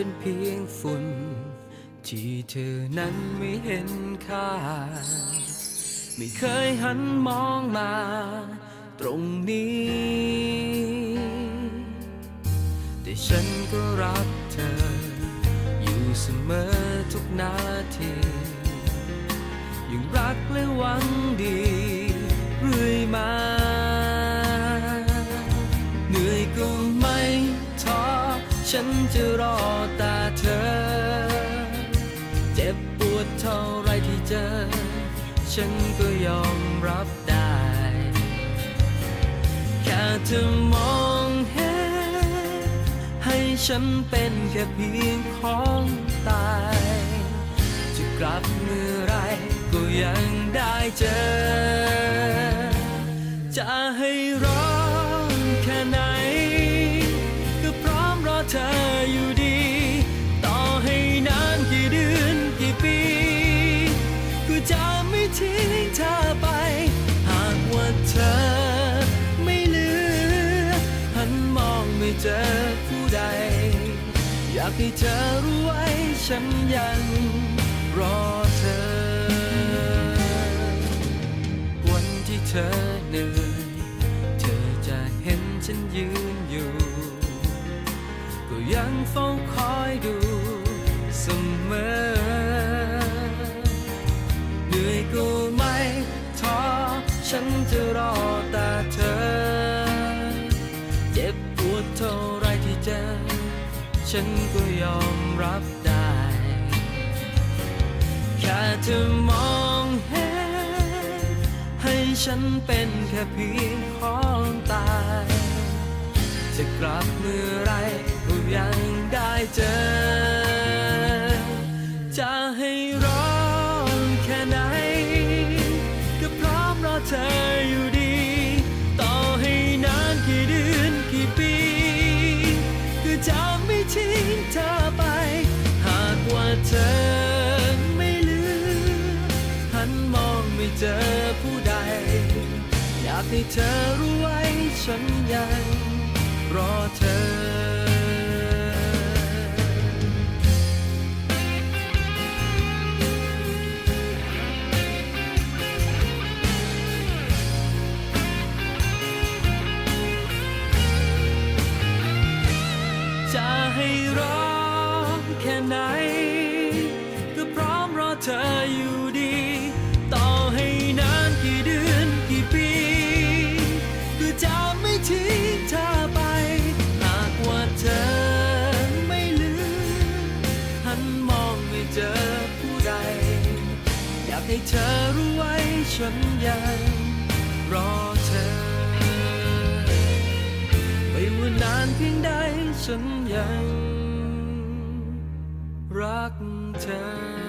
เป็นเพียงฝุ่น ที่เธอนั้นไม่เห็นค่า ไม่เคยหันมองมา ตรงนี้ แต่ฉันก็รักเธอ อยู่เสมอทุกนาทียังรักและหวังดี ฉันจะรอตาเธอ เจ็บปวดเท่าไรที่เจอ ฉันก็ยอมรับได้ แค่เธอมองเห็นให้ฉันเป็นแค่เพียงของตาย จะกลับเมื่อไรก็ยังได้เจอ จะให้ร้อแค่ไหน เธออยู่ดี ต่อให้นานกี่เดือนกี่ปีก็จะไม่ทิ้งเธอไป หากว่าเธอไม่เหลือ หันมองไม่เจอผู้ใด อยากให้เธอรู้ไว้ฉันยังรอเธอ วันที่เธอเหนื่อย เธอจะเห็นฉันยืนอยู่ ยังเฝ้าคอยดูเสมอเหนื่อยก็ไม่ท้อฉันจะรอแต่เธอ เจ็บปวดเท่าไรที่เจอ ฉันก็ยอมรับได้ แค่เธอมองเห็น ให้ฉันเป็นแค่เพียงของตาย จะกลับเมื่อไร เจอ จะให้ร้อแค่ไหน ก็พร้อมรอเธออยู่ดี ต่อให้นานกี่เดือนกี่ปี ก็จะไม่ทิ้งเธอไป หากว่าเธอไม่ลือหันมองไม่เจอผู้ใด อยากให้เธอรู้ไว้ฉันยังรอเธอ จะให้รอแค่ไหน ก็พร้อมรอเธออยู่ดี ต่อให้นานกี่เดือนกี่ปีก็จะไม่ทิ้งเธอไป หากว่าเธอไม่ลือหันมองไม่เจอผู้ใด อยากให้เธอรู้ไว้ฉันยังรอเธอ ไม่ว่านานเพียงใด ฉันยังรักเธอ